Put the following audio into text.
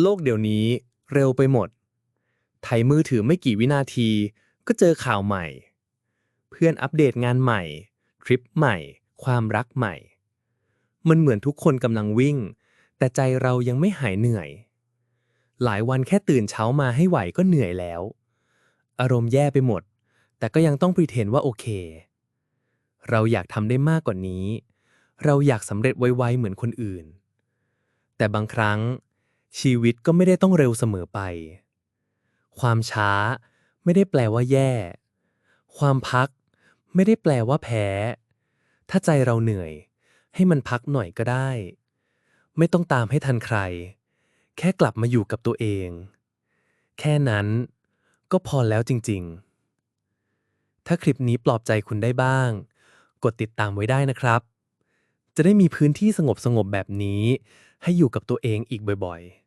โลกเดี๋ยวนี้เร็วไปหมด ไถมือถือไม่กี่วินาทีก็เจอข่าวใหม่ เพื่อนอัปเดตงานใหม่ ทริปใหม่ ความรักใหม่ มันเหมือนทุกคนกำลังวิ่ง แต่ใจเรายังไม่หายเหนื่อย หลายวันแค่ตื่นเช้ามาให้ไหวก็เหนื่อยแล้ว อารมณ์แย่ไปหมด แต่ก็ยังต้องปริเทนว่าโอเค เราอยากทำได้มากกว่านี้ เราอยากสำเร็จไวๆเหมือนคนอื่น แต่บางครั้ง ชีวิตก็ไม่ได้ต้องเร็วเสมอไป ความช้าไม่ได้แปลว่าแย่ ความพักไม่ได้แปลว่าแพ้ ถ้าใจเราเหนื่อย ให้มันพักหน่อยก็ได้ ไม่ต้องตามให้ทันใคร แค่กลับมาอยู่กับตัวเอง แค่นั้นก็พอแล้วจริง ๆ ถ้าคลิปนี้ปลอบใจคุณได้บ้าง กดติดตามไว้ได้นะครับ จะได้มีพื้นที่สงบๆแบบนี้ ให้อยู่กับตัวเองอีกบ่อยๆ